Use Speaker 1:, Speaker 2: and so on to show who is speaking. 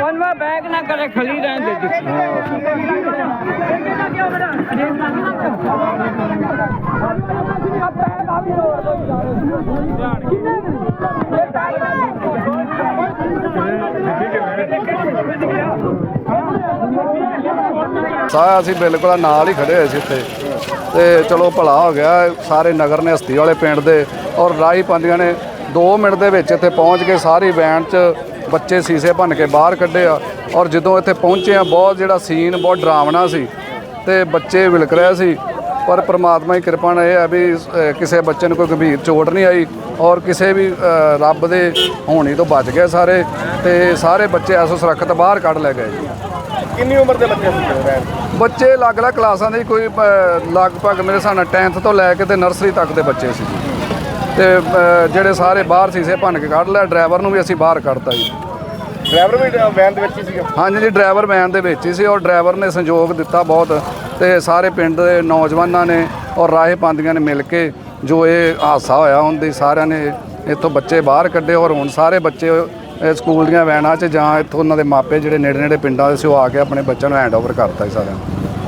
Speaker 1: ਪੰਜਵਾ ਬੈਗ ਨਾ ਕਰੇ ਖਲੀ ਰਹਿਣ ਦੇ ਦਿੱਤੀ ਕਿੰਨੇ ਸਾਰਾ ਅਸੀਂ ਬਿਲਕੁਲ ਨਾਲ ਹੀ ਖੜੇ ਹੋਏ ਸੀ ਇੱਥੇ ਤੇ ਚਲੋ ਭਲਾ ਹੋ ਗਿਆ, ਸਾਰੇ ਨਗਰ ਨੇ ਹਸਤੀ ਵਾਲੇ ਪਿੰਡ ਦੇ ਔਰ ਰਾਈ ਪਾਉਂਦੀਆਂ ਨੇ। 2 ਮਿੰਟ ਦੇ ਵਿੱਚ ਇੱਥੇ ਪਹੁੰਚ ਕੇ ਸਾਰੀ ਵੈਨ 'ਚ ਬੱਚੇ ਸੀਸੇ ਭੰਨ ਕੇ ਬਾਹਰ ਕੱਢੇ ਆ। ਔਰ ਜਦੋਂ ਇੱਥੇ ਪਹੁੰਚੇ ਆ, ਬਹੁਤ ਜਿਹੜਾ ਸੀਨ, ਬਹੁਤ ਡਰਾਵਣਾ ਸੀ। ਤੇ ਬੱਚੇ ਵਿਲਕ ਰਹੇ ਸੀ। ਪਰ ਪ੍ਰਮਾਤਮਾ ਦੀ ਕਿਰਪਾ ਨਾਲ ਇਹ ਹੈ ਵੀ ਕਿਸੇ ਬੱਚੇ ਨੂੰ ਕੋਈ ਗੰਭੀਰ ਚੋਟ ਨਹੀਂ ਆਈ ਔਰ ਕਿਸੇ ਵੀ ਰੱਬ ਦੇ ਹੋਣੀ ਤੋਂ ਬਚ ਗਏ ਸਾਰੇ। ਤੇ ਸਾਰੇ ਬੱਚੇ ਐਸੋ ਸੁਰੱਖਿਅਤ ਬਾਹਰ ਕੱਢ ਲੈ ਗਏ।
Speaker 2: ਕਿੰਨੀ ਉਮਰ ਦੇ ਬੱਚੇ ਸੀ
Speaker 1: ਬੱਚੇ ਅਲੱਗ-ਅਲੱਗ ਕਲਾਸਾਂ ਦੇ ਕੋਈ ਅ, ਲਗਭਗ ਮੇਰੇ ਹਿਸਾਬ ਨਾਲ 10th ਤੋਂ ਲੈ ਕੇ ਤੇ ਨਰਸਰੀ ਤੱਕ ਦੇ ਬੱਚੇ ਸੀ ਜੀ। ਤੇ ਅ, ਜਿਹੜੇ ਸਾਰੇ ਬਾਹਰ ਸੀਸੇ ਭੰਨ ਕੇ ਕੱਢ ਲਿਆ ਡਰਾਈਵਰ ਨੂੰ ਵੀ ਅਸੀਂ ਬਾਹਰ ਕੱਢਤਾ ਜੀ।
Speaker 2: ਡਰਾਈਵਰ ਵੀ ਵੈਨ ਦੇ ਵਿੱਚ ਹੀ ਸੀਗਾ?
Speaker 1: ਹਾਂਜੀ ਜੀ ਡਰਾਈਵਰ ਵੈਨ ਦੇ ਵਿੱਚ ਹੀ ਸੀ ਔਰ ਡਰਾਈਵਰ ਨੇ ਸੰਯੋਗ ਦਿੱਤਾ ਬਹੁਤ ਤੇ ਸਾਰੇ ਪਿੰਡ ਦੇ ਨੌਜਵਾਨਾਂ ਨੇ ਔਰ ਰਾਹੇ ਪਾਉਂਦੀਆਂ ਨੇ ਮਿਲ ਕੇ ਜੋ ਇਹ ਹਾਦਸਾ ਹੋਇਆ ਉਹਦੀ ਸਾਰਿਆਂ ਨੇ ਇੱਥੋਂ ਬੱਚੇ ਬਾਹਰ ਕੱਢੇ ਔਰ ਹੁਣ ਸਾਰੇ ਬੱਚੇ ਇਹ ਸਕੂਲ ਦੀਆਂ ਵੈਨਾਂ 'ਚ ਜਾਂ ਇੱਥੋਂ ਉਹਨਾਂ ਦੇ ਮਾਪੇ ਜਿਹੜੇ ਨੇੜੇ ਨੇੜੇ ਪਿੰਡਾਂ ਦੇ ਸੀ, ਉਹ ਆ ਕੇ ਆਪਣੇ ਬੱਚਿਆਂ ਨੂੰ ਹੈਂਡਓਵਰ ਕਰਤਾ ਜੀ ਸਾਰਿਆਂ ਨੂੰ।